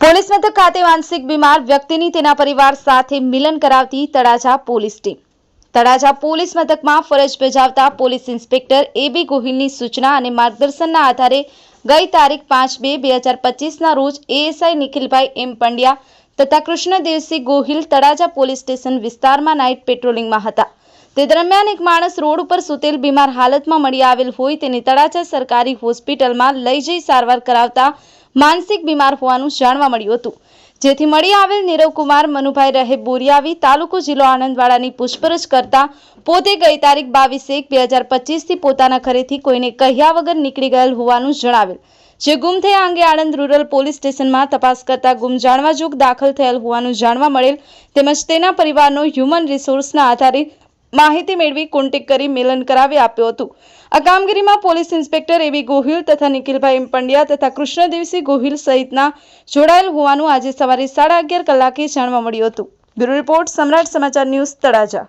Police મથક ખાતે માનસિક બીમાર વ્યક્તિની તેના પરિવાર સાથે મિલન કરાવતી Talaja police team. Talaja police મથકમાં ફરજ બજાવતા પોલીસ ઇન્સ્પેક્ટર એ બી ગોહિલની સૂચના અને માર્ગદર્શનના આધારે ગઈ તારીખ પાંચ બે બે હજાર રોજ એએસઆઈ નિખિલભાઈ એમ પંડ્યા તથા કૃષ્ણદેવસિંહ ગોહિલ તળાજા પોલીસ સ્ટેશન વિસ્તારમાં નાઇટ પેટ્રોલિંગમાં હતા. તે દરમિયાન એક માણસ રોડ ઉપર સુતેલ બીમાર હાલતમાં મળી આવેલ હોય તેને તળાજા સરકારી હોસ્પિટલમાં લઈ જઈ સારવાર કરાવતા માનસિક બીમાર હોવાનું જાણવા મળ્યું હતું. જેથી મળી આવેલ નીરવકુમાર મનુભાઈ રહે બોરિયાવી તાલુકો જિલ્લો આનંદવાડાની પૂછપરછ કરતા પોતે ગઈ તારીખ બાવીસ એક બે હજાર પચીસથી પોતાના ઘરેથી કોઈને કહ્યા વગર નીકળી ગયેલ હોવાનું જણાવેલ. જે ગુમ થયા અંગે આણંદ રૂરલ પોલીસ સ્ટેશનમાં તપાસ કરતા ગુમ જાણવા જોગ દાખલ થયેલ હોવાનું જાણવા મળેલ. તેમજ તેના પરિવારનો હ્યુમન રિસોર્સના આધારે માહિતી મેળવી કોન્ટેક કરી મિલન કરાવી આપ્યું હતું. આ કામગીરીમાં પોલીસ ઇન્સ્પેક્ટર એવી ગોહિલ તથા નિખિલભાઈ પંડ્યા તથા કૃષ્ણદેવસિંહ ગોહિલ સહિતના જોડાયેલ હોવાનું આજે સવારે સાડા અગિયાર કલાકે જાણવા મળ્યું હતું. બ્યુરો રિપોર્ટ સમ્રાટ સમાચાર ન્યૂઝ તળાજા.